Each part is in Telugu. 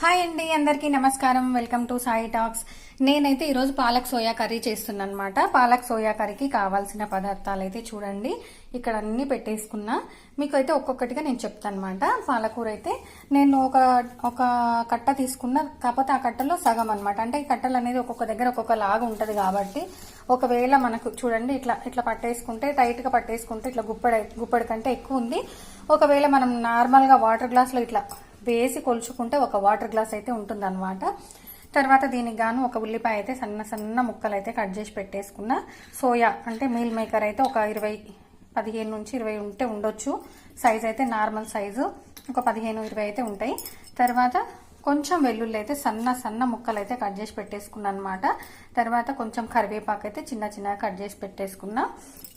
హాయ్ అండి అందరికీ నమస్కారం. Welcome to Sai talks. నేనైతే ఈరోజు పాలక్ సోయా కర్రీ చేస్తున్నాను అనమాట పాలక్ సోయా కర్రీకి కావాల్సిన పదార్థాలు అయితే చూడండి. ఇక్కడ అన్ని పెట్టేసుకున్నా. మీకు అయితే ఒక్కొక్కటిగా నేను చెప్తాను అనమాట పాలకూర అయితే నేను ఒక ఒక కట్ట తీసుకున్న కాకపోతే ఆ కట్టలో సగం అనమాట అంటే ఈ కట్టలు అనేది ఒక్కొక్క దగ్గర ఒక్కొక్క లాగా ఉంటుంది కాబట్టి ఒకవేళ మనకు చూడండి ఇట్లా ఇట్లా పట్టేసుకుంటే టైట్గా పట్టేసుకుంటే ఇట్లా గుప్పడి గుప్పడి కంటే ఎక్కువ ఉంది. ఒకవేళ మనం నార్మల్గా వాటర్ గ్లాస్లో ఇట్లా వేసి కొలుచుకుంటే ఒక వాటర్ గ్లాస్ అయితే ఉంటుందన్నమాట. తర్వాత దీనికి గాను ఒక ఉల్లిపాయ అయితే సన్న సన్న ముక్కలు అయితే కట్ చేసి పెట్టేసుకున్న. సోయా అంటే మీల్ మేకర్ అయితే ఒక ఇరవై పదిహేను నుంచి ఇరవై ఉంటే ఉండొచ్చు. సైజ్ అయితే నార్మల్ సైజు. ఒక పదిహేను ఇరవై అయితే ఉంటాయి. తర్వాత కొంచెం వెల్లుల్లి అయితే సన్న సన్న ముక్కలు అయితే కట్ చేసి పెట్టేసుకున్నా అనమాట తర్వాత కొంచెం కరివేపాకు అయితే చిన్న చిన్నగా కట్ చేసి పెట్టేసుకున్నా.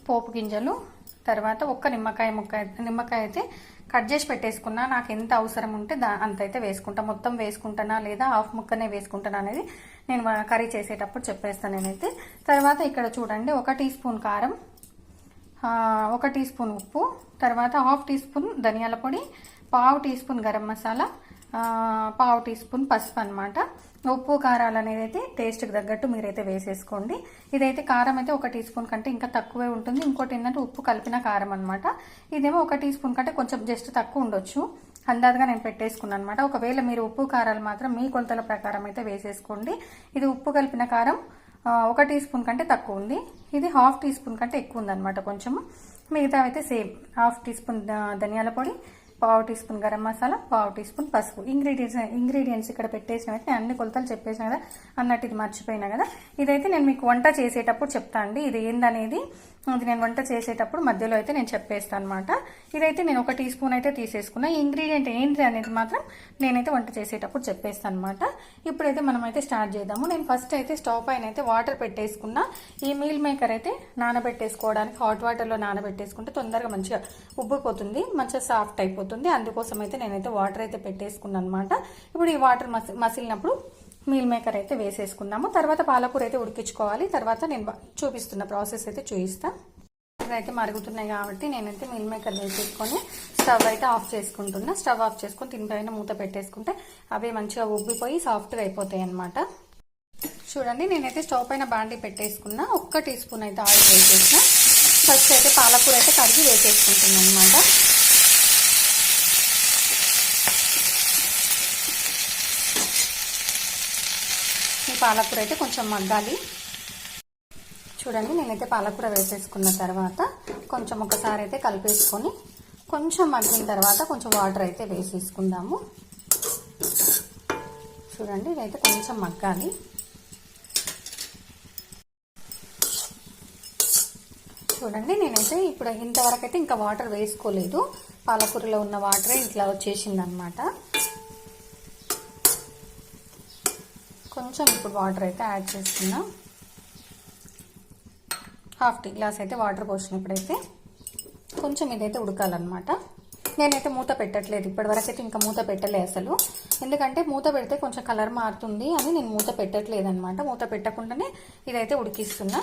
పోపు గింజలు. తర్వాత ఒక్క నిమ్మకాయ ముక్క నిమ్మకాయ అయితే కట్ చేసి పెట్టేసుకున్నా నాకు ఎంత అవసరం ఉంటే దా అంత అయితే వేసుకుంటా. మొత్తం వేసుకుంటానా లేదా హాఫ్ ముక్కనే వేసుకుంటానా అనేది నేను కర్రీ చేసేటప్పుడు చెప్పేస్తాను నేనైతే. తర్వాత ఇక్కడ చూడండి ఒక టీ స్పూన్ కారం ఒక టీ స్పూన్ ఉప్పు తర్వాత హాఫ్ టీ స్పూన్ ధనియాల పొడి పావు టీ స్పూన్ గరం మసాలా పావు టీ స్పూన్ పసుపు అనమాట ఉప్పు కారాలు అనేది అయితే టేస్ట్కి తగ్గట్టు మీరైతే వేసేసుకోండి. ఇదైతే కారం అయితే ఒక టీ స్పూన్ కంటే ఇంకా తక్కువే ఉంటుంది. ఇంకోటి ఏంటంటే ఉప్పు కలిపిన కారం అనమాట ఇదేమో ఒక టీ స్పూన్ కంటే కొంచెం జస్ట్ తక్కువ ఉండొచ్చు. అందాజుగా నేను పెట్టేసుకున్నాను అనమాట ఒకవేళ మీరు ఉప్పు కారాలు మాత్రం మీ కొలతల ప్రకారం అయితే వేసేసుకోండి. ఇది ఉప్పు కలిపిన కారం ఒక టీ స్పూన్ కంటే తక్కువ ఉంది. ఇది హాఫ్ టీ స్పూన్ కంటే ఎక్కువ ఉందన్నమాట కొంచెం మిగతా అయితే సేమ్. హాఫ్ టీ స్పూన్ ధనియాల పొడి పావు టీ స్పూన్ గరం మసాలా పావు టీ స్పూన్ పసుపు. ఇంగ్రీడియంట్స్ ఇంగ్రీడియంట్స్ ఇక్కడ పెట్టేసిన నేను అన్ని కొలతలు చెప్పేసిన కదా. అన్నట్టు ఇది మర్చిపోయినా కదా. ఇదైతే నేను మీకు వంట చేసేటప్పుడు చెప్తా అండి. ఇది ఏందనేది? ఇది నేను వంట చేసేటప్పుడు మధ్యలో అయితే నేను చెప్పేస్తాను అనమాట ఇదైతే నేను ఒక టీ స్పూన్ అయితే తీసేసుకున్నా. ఈ ఇంగ్రీడియంట్ ఏంటి అనేది మాత్రం నేనైతే వంట చేసేటప్పుడు చెప్పేస్తాను అనమాట ఇప్పుడైతే మనం అయితే స్టార్ట్ చేద్దాము. నేను ఫస్ట్ అయితే స్టవ్ పైన అయితే వాటర్ పెట్టేసుకున్నా. ఈ మీల్ మేకర్ అయితే నానబెట్టేసుకోవడానికి హాట్ వాటర్లో నానబెట్టేసుకుంటే తొందరగా మంచిగా ఉబ్బిపోతుంది. మంచిగా సాఫ్ట్ అయిపోతుంది. అందుకోసం అయితే నేనైతే వాటర్ అయితే పెట్టేసుకున్నాను అనమాట ఇప్పుడు ఈ వాటర్ మసి మసిలినప్పుడు మీల్ మేకర్ అయితే వేసేసుకుందాము. తర్వాత పాలకూర అయితే ఉడికించుకోవాలి. తర్వాత నేను చూపిస్తున్న ప్రాసెస్ అయితే చూపిస్తా. అయితే మరుగుతున్నాయి కాబట్టి నేనైతే మిల్ మేకర్ వేసేసుకొని స్టవ్ అయితే ఆఫ్ చేసుకుంటున్నా. స్టవ్ ఆఫ్ చేసుకొని దీనిపైన మూత పెట్టేసుకుంటే అవి మంచిగా ఉబ్బిపోయి సాఫ్ట్గా అయిపోతాయి అనమాట చూడండి నేనైతే స్టవ్ పైన బాండి పెట్టేసుకున్నా. ఒక్క టీ స్పూన్ అయితే ఆయిల్ వేసేసిన. ఫస్ట్ అయితే పాలకూర అయితే కడిగి వేసేసుకుంటున్నాను అనమాట పాలకూర అయితే కొంచెం మగ్గాలి. చూడండి నేనైతే పాలకూర వేసేసుకున్న తర్వాత కొంచెం ఒకసారి అయితే కలిపేసుకొని కొంచెం మగ్గిన తర్వాత కొంచెం వాటర్ అయితే వేసేసుకుందాము. చూడండి ఇదైతే కొంచెం మగ్గాలి. చూడండి నేనైతే ఇప్పుడు ఇంతవరకు అయితే ఇంకా వాటర్ వేసుకోలేదు. పాలకూరలో ఉన్న వాటరే ఇట్లా వచ్చేసింది కొంచెం ఇప్పుడు వాటర్ అయితే యాడ్ చేస్తున్నా హాఫ్ టీ గ్లాస్ అయితే వాటర్ పోసినప్పుడైతే కొంచెం ఇదైతే ఉడకాలన్నమాట. నేనైతే మూత పెట్టట్లేదు ఇప్పటివరకు అయితే ఇంకా మూత పెట్టలే అసలు. ఎందుకంటే మూత పెడితే కొంచెం కలర్ మారుతుంది అని నేను మూత పెట్టట్లేదు అనమాట మూత పెట్టకుండానే ఇదైతే ఉడికిస్తున్నా.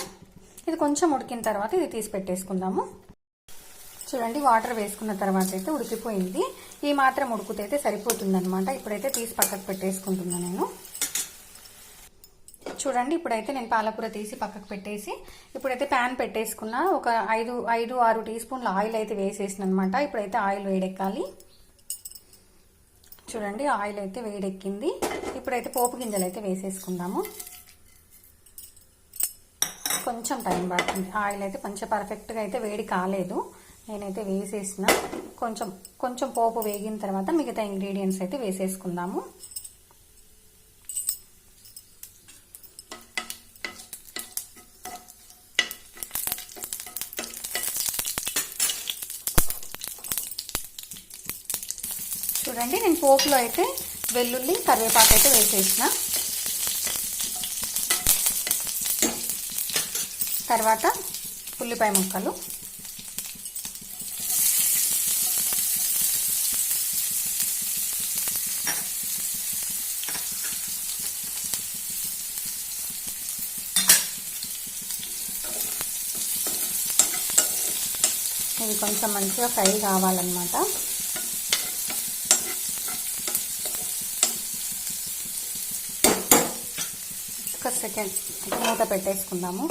ఇది కొంచెం ఉడికిన తర్వాత ఇది తీసి పెట్టేసుకుందాము. చూడండి వాటర్ వేసుకున్న తర్వాత అయితే ఉడికిపోయింది. ఈ మాత్రం ఉడికితే సరిపోతుంది అనమాట ఇప్పుడైతే తీసి పక్కకు పెట్టేసుకుంటున్నా నేను. చూడండి ఇప్పుడైతే నేను పాలకూర తీసి పక్కకు పెట్టేసి ఇప్పుడైతే ప్యాన్ పెట్టేసుకున్న. ఒక ఐదు ఐదు ఆరు టీ స్పూన్ల ఆయిల్ అయితే వేసేసిన అనమాట ఇప్పుడైతే ఆయిల్ వేడెక్కాలి. చూడండి ఆయిల్ అయితే వేడెక్కింది. ఇప్పుడైతే పోపు గింజలు అయితే వేసేసుకుందాము. కొంచెం టైం పడుతుంది. ఆయిల్ అయితే కొంచెం పర్ఫెక్ట్గా అయితే వేడి కాలేదు. నేనైతే వేసేసిన. కొంచెం కొంచెం పోపు వేగిన తర్వాత మిగతా ఇంగ్రీడియంట్స్ అయితే వేసేసుకుందాము చూడండి నేను పోపులో అయితే వెల్లుల్లి కరివేపాకు అయితే వేసేసిన. తర్వాత ఉల్లిపాయ ముక్కలు. ఇవి కొంచెం మంచిగా ఫ్రై కావాలన్నమాట. ఒక్క సెకండ్ మూత పెట్టేసుకుందాము.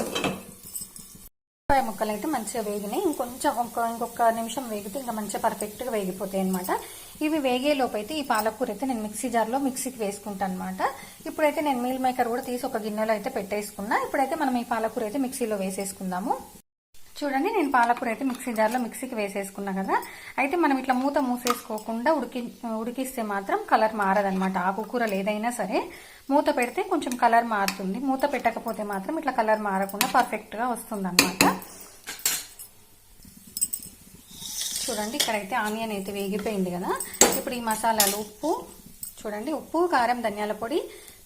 ఉల్లిపాయ ముక్కలు అయితే మంచిగా వేగినాయి. ఇంకొంచెం ఒక ఇంకొక నిమిషం వేగితే ఇంకా మంచిగా పర్ఫెక్ట్గా వేగిపోతాయి అనమాట ఇవి వేగేలోపు అయితే ఈ పాలకూర అయితే నేను మిక్సీ జార్లో మిక్సీకి వేసుకుంటాను అనమాట ఇప్పుడైతే నేను మీల్ మేకర్ కూడా తీసి ఒక గిన్నెలో అయితే పెట్టేసుకున్నా. ఇప్పుడైతే మనం ఈ పాలకూర అయితే మిక్సీలో వేసేసుకుందాము. చూడండి నేను పాలకూర అయితే మిక్సీ జార్లో మిక్సీకి వేసేసుకున్నా కదా. అయితే మనం ఇట్లా మూత మూసేసుకోకుండా ఉడికి ఉడికిస్తే మాత్రం కలర్ మారదనమాట ఆకుకూరలు ఏదైనా సరే మూత పెడితే కొంచెం కలర్ మారుతుంది. మూత పెట్టకపోతే మాత్రం ఇట్లా కలర్ మారకుండా పర్ఫెక్ట్గా వస్తుంది అనమాట చూడండి ఇక్కడైతే ఆనియన్ అయితే వేగిపోయింది కదా. ఇప్పుడు ఈ మసాలాలు ఉప్పు చూడండి ఉప్పు కారం ధనియాల పొడి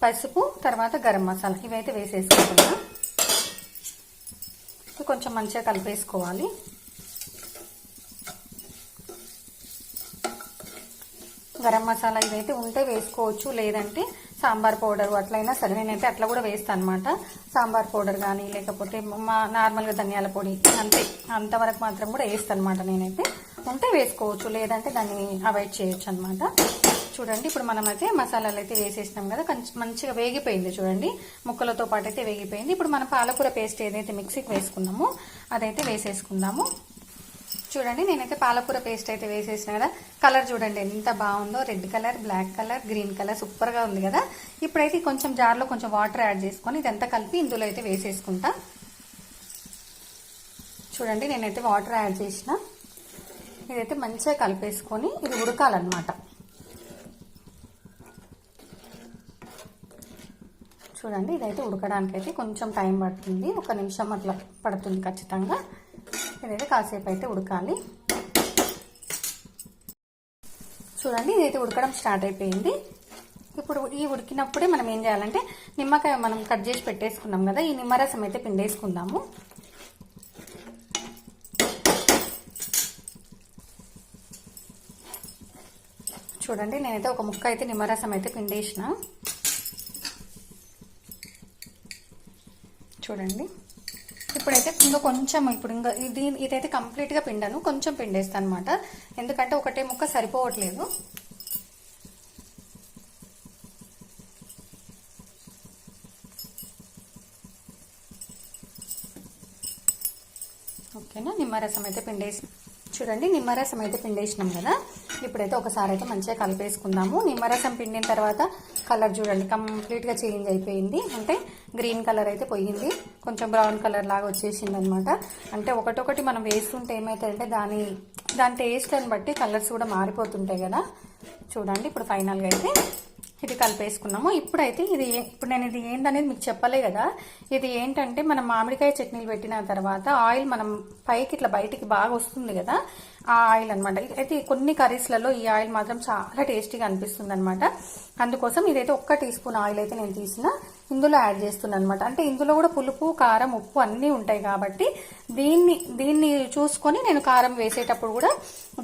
పసుపు తర్వాత గరం మసాలా ఇవైతే వేసేసుకుంటున్నాను కొంచెం మంచిగా కలిపేసుకోవాలి. గరం మసాలా ఇదైతే ఉంటే వేసుకోవచ్చు లేదంటే సాంబార్ పౌడర్ అట్లయినా సరే. నేనైతే అట్లా కూడా వేస్తాను అనమాట సాంబార్ పౌడర్ కానీ లేకపోతే మా నార్మల్గా ధనియాల పొడి అంతే. అంతవరకు మాత్రం కూడా వేస్తాను అనమాట నేనైతే. ఉంటే వేసుకోవచ్చు లేదంటే దాన్ని అవాయిడ్ చేయొచ్చు అనమాట చూడండి ఇప్పుడు మనం అయితే మసాలాలు అయితే వేసేసినాం కదా మంచిగా వేగిపోయింది చూడండి. ముక్కలతో పాటు అయితే వేగిపోయింది. ఇప్పుడు మనం పాలకూర పేస్ట్ ఏదైతే మిక్సీకి వేసుకున్నామో అదైతే వేసేసుకుందాము. చూడండి నేనైతే పాలకూర పేస్ట్ అయితే వేసేసిన కదా. కలర్ చూడండి ఎంత బాగుందో. Red colour black colour green colour సూపర్గా ఉంది కదా. ఇప్పుడైతే కొంచెం జార్లో కొంచెం వాటర్ యాడ్ చేసుకొని ఇదంతా కలిపి ఇందులో అయితే వేసేసుకుంటా. చూడండి నేనైతే వాటర్ యాడ్ చేసిన. ఇదైతే మంచిగా కలిపేసుకొని ఇది ఉడకాలన్నమాట. చూడండి ఇదైతే ఉడకడానికి అయితే కొంచెం టైం పడుతుంది. ఒక నిమిషం అట్లా పడుతుంది ఖచ్చితంగా. ఇదైతే కాసేపు అయితే ఉడకాలి. చూడండి ఇదైతే ఉడకడం స్టార్ట్ అయిపోయింది. ఇప్పుడు ఈ ఉడికినప్పుడే మనం ఏం చేయాలంటే నిమ్మకాయ మనం కట్ చేసి పెట్టేసుకున్నాం కదా ఈ నిమ్మరసం అయితే పిండేసుకుందాము. చూడండి నేనైతే ఒక ముక్క అయితే నిమ్మరసం అయితే పిండేసిన. చూడండి. ఇప్పుడైతే ఇంకా కొంచెం ఇప్పుడు ఇంకా ఇది ఇదైతే కంప్లీట్గా పిండాను. కొంచెం పిండేస్తాను అనమాట ఎందుకంటే ఒకటే ముక్క సరిపోవట్లేదు. ఓకేనా? నిమ్మరసం అయితే పిండేసి చూడండి నిమ్మరసం అయితే పిండేసినాం కదా. ఇప్పుడైతే ఒకసారి అయితే మంచిగా కలిపేసుకుందాము. నిమ్మరసం పిండిన తర్వాత కలర్ చూడండి కంప్లీట్గా చేంజ్ అయిపోయింది. అంటే గ్రీన్ కలర్ అయితే పోయింది. కొంచెం బ్రౌన్ కలర్ లాగా వచ్చేసింది అనమాట అంటే ఒకటొకటి మనం వేస్తుంటే ఏమవుతుందంటే దాని దాని టేస్ట్ అని బట్టి కలర్స్ కూడా మారిపోతుంటాయి కదా. చూడండి ఇప్పుడు ఫైనల్గా అయితే ఇది కలిపేసుకున్నాము. ఇప్పుడైతే ఇది ఇప్పుడు నేను ఇది ఏంటనేది మీకు చెప్పలే కదా. ఇది ఏంటంటే మనం మామిడికాయ చట్నీలు పెట్టిన తర్వాత ఆయిల్ మనం పైకి ఇట్లా బయటికి బాగా వస్తుంది కదా ఆ ఆయిల్ అనమాట అయితే కొన్ని కర్రీస్లలో ఈ ఆయిల్ మాత్రం చాలా టేస్టీగా అనిపిస్తుంది అనమాట అందుకోసం ఇదైతే ఒక్క టీ స్పూన్ ఆయిల్ అయితే నేను తీసిన. ఇందులో యాడ్ చేస్తున్నాను అనమాట అంటే ఇందులో కూడా పులుపు కారం ఉప్పు అన్నీ ఉంటాయి కాబట్టి దీన్ని దీన్ని చూసుకొని నేను కారం వేసేటప్పుడు కూడా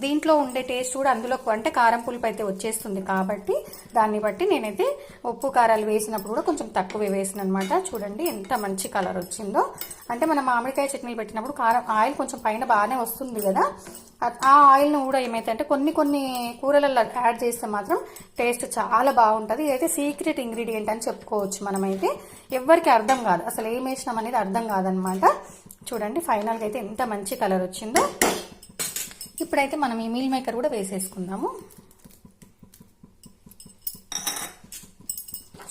దీంట్లో ఉండే టేస్ట్ కూడా అందులో అంటే కారం పులుపు అయితే వచ్చేస్తుంది కాబట్టి దాన్ని బట్టి నేనైతే ఉప్పు కారాలు వేసినప్పుడు కూడా కొంచెం తక్కువ వేసిన అనమాట చూడండి ఎంత మంచి కలర్ వచ్చిందో. అంటే మనం మామిడికాయ చట్నీలు పెట్టినప్పుడు కారం ఆయిల్ కొంచెం పైన బాగానే వస్తుంది కదా. ఆ ఆయిల్ను కూడా ఏమైతే అంటే కొన్ని కొన్ని కూరలలో యాడ్ చేస్తే మాత్రం టేస్ట్ చాలా బాగుంటుంది. ఇదైతే సీక్రెట్ ఇంగ్రీడియంట్ అని చెప్పుకోవచ్చు మనమైతే. ఎవరికి అర్థం కాదు. అసలు ఏం వేసినాం అనేది అర్థం కాదనమాట. చూడండి ఫైనల్గా అయితే ఎంత మంచి కలర్ వచ్చిందో. ఇప్పుడైతే మనం ఈ మీల్ మేకర్ కూడా వేసేసుకుందాము.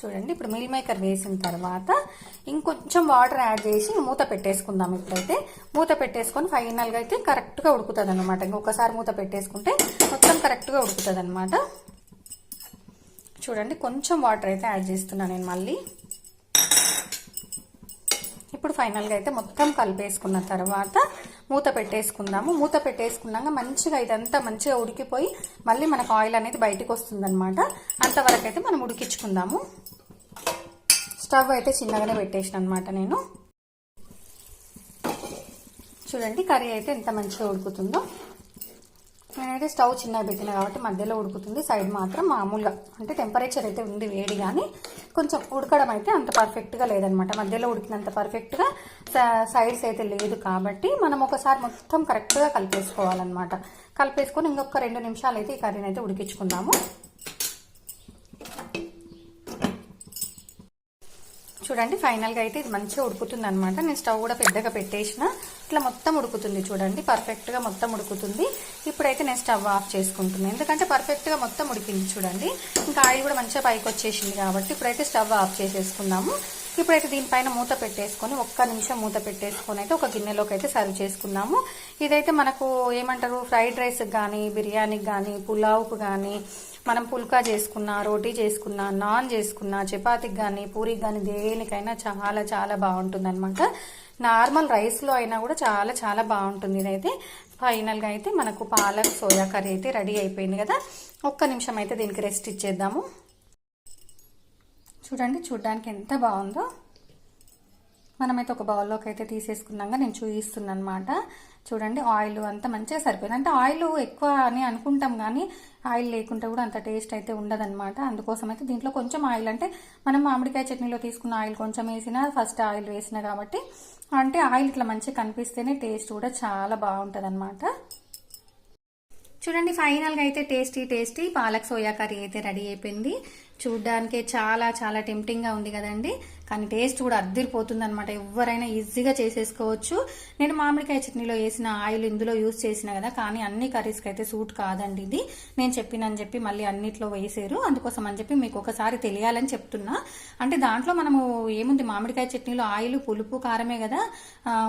చూడండి ఇప్పుడు మిల్ మేకర్ వేసిన తర్వాత ఇంకొంచెం వాటర్ యాడ్ చేసి మూత పెట్టేసుకుందాం ఇప్పుడైతే. మూత పెట్టేసుకొని ఫైనల్గా అయితే కరెక్ట్గా ఉడుకుతుంది అనమాట ఇంకొకసారి మూత పెట్టేసుకుంటే మొత్తం కరెక్ట్గా ఉడుకుతుంది అనమాట చూడండి కొంచెం వాటర్ అయితే యాడ్ చేస్తున్నాను నేను మళ్ళీ. ఫైనల్గా అయితే మొత్తం కలిపేసుకున్న తర్వాత మూత పెట్టేసుకుందాము. మూత పెట్టేసుకున్నాక మంచిగా ఇదంతా మంచిగా ఉడికిపోయి మళ్ళీ మనకు ఆయిల్ అనేది బయటకు వస్తుందన్నమాట. అంతవరకు అయితే మనం ఉడికించుకుందాము. స్టవ్ అయితే చిన్నగానే పెట్టేసిన అనమాట నేను. చూడండి కర్రీ అయితే ఎంత మంచిగా ఉడుకుతుందో. నేనైతే స్టవ్ చిన్నగా పెట్టిన కాబట్టి మధ్యలో ఉడుకుతుంది. సైడ్ మాత్రం మామూలుగా అంటే టెంపరేచర్ అయితే ఉంది వేడి కానీ కొంచెం ఉడకడం అయితే అంత పర్ఫెక్ట్గా లేదనమాట. మధ్యలో ఉడికినంత పర్ఫెక్ట్గా సైడ్స్ అయితే లేదు కాబట్టి మనం ఒకసారి మొత్తం కరెక్ట్గా కలిపేసుకోవాలన్నమాట. కలిపేసుకొని ఇంకొక రెండు నిమిషాలు అయితే ఈ కర్రీని అయితే ఉడికించుకుందాము. చూడండి ఫైనల్గా అయితే ఇది మంచిగా ఉడుకుతుంది అనమాట నేను స్టవ్ కూడా పెద్దగా పెట్టేసిన. ఇట్లా మొత్తం ఉడుకుతుంది చూడండి పర్ఫెక్ట్గా మొత్తం ఉడుకుతుంది. ఇప్పుడైతే నేను స్టవ్ ఆఫ్ చేసుకుంటున్నాను ఎందుకంటే పర్ఫెక్ట్గా మొత్తం ఉడికింది చూడండి. ఇంకా ఆయిల్ కూడా మంచిగా పైకి వచ్చేసింది కాబట్టి ఇప్పుడైతే స్టవ్ ఆఫ్ చేసేసుకుందాము. ఇప్పుడైతే దీనిపైన మూత పెట్టేసుకొని ఒక్క నిమిషం మూత పెట్టేసుకొని అయితే ఒక గిన్నెలోకి అయితే సర్వ్ చేసుకున్నాము ఇదైతే మనకు ఏమంటారు ఫ్రైడ్ రైస్కి కానీ బిర్యానీకి కానీ పులావ్కి కానీ మనం పుల్కా చేసుకున్నా రోటీ చేసుకున్నా నాన్ చేసుకున్నా చపాతీకి కానీ పూరికి కానీ దేనికైనా చాలా చాలా బాగుంటుంది అనమాట నార్మల్ రైస్లో అయినా కూడా చాలా చాలా బాగుంటుంది ఇదైతే. ఫైనల్గా అయితే మనకు పాలక్ సోయా కర్రీ అయితే రెడీ అయిపోయింది కదా. ఒక్క నిమిషం అయితే దీనికి రెస్ట్ ఇచ్చేద్దాము. చూడండి చూడడానికి ఎంత బాగుందో. మనమైతే ఒక బౌల్లోకి అయితే తీసేసుకున్నాక నేను చూపిస్తున్నాను అనమాట చూడండి ఆయిల్ అంతా మంచిగా సరిపోయింది. అంటే ఆయిల్ ఎక్కువ అని అనుకుంటాం కానీ ఆయిల్ లేకుంటే కూడా అంత టేస్ట్ అయితే ఉండదన్నమాట. అందుకోసం అయితే దీంట్లో కొంచెం ఆయిల్ అంటే మనం మామిడికాయ చట్నీలో తీసుకున్న ఆయిల్ కొంచెం వేసినా ఫస్ట్ ఆయిల్ వేసినా కాబట్టి అంటే ఆయిల్ ఇట్లా మంచిగా కనిపిస్తేనే టేస్ట్ కూడా చాలా బాగుంటుంది అనమాట చూడండి ఫైనల్గా అయితే tasty tasty palak soya curry అయితే రెడీ అయిపోయింది. చూడ్డానికి చాలా చాలా టెంప్టింగ్గా ఉంది కదండి. కానీ టేస్ట్ కూడా అద్దరిపోతుంది అనమాట ఎవరైనా ఈజీగా చేసేసుకోవచ్చు. నేను మామిడికాయ చట్నీలో వేసిన ఆయిల్ ఇందులో యూజ్ చేసిన కదా కానీ అన్ని కర్రీస్కి అయితే సూట్ కాదండి ఇది. నేను చెప్పినని చెప్పి మళ్ళీ అన్నిట్లో వేసారు. అందుకోసం అని చెప్పి మీకు ఒకసారి తెలియాలని చెప్తున్నా. అంటే దాంట్లో మనము ఏముంది? మామిడికాయ చట్నీలో ఆయిల్ పులుపు కారమే కదా.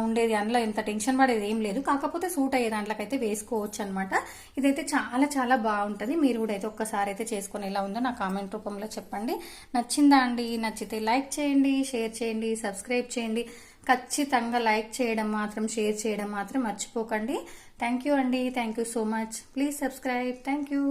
ఉండేది. అందులో ఎంత టెన్షన్ పడేది ఏం లేదు. కాకపోతే సూట్ అయ్యే దాంట్లోకైతే వేసుకోవచ్చు అనమాట ఇదైతే చాలా చాలా బాగుంటుంది. మీరు కూడా అయితే ఒక్కసారి అయితే చేసుకొని ఎలా ఉందో నా కామెంట్ రూపంలో చెప్పండి. నచ్చిందా అండి? నచ్చితే లైక్ చేయండి షేర్ చేయండి సబ్స్క్రైబ్ చేయండి. ఖచ్చితంగా లైక్ చేయడం మాత్రం షేర్ చేయడం మాత్రం మర్చిపోకండి. థ్యాంక్ యూ అండి. Thank you so much. Please subscribe. Thank you.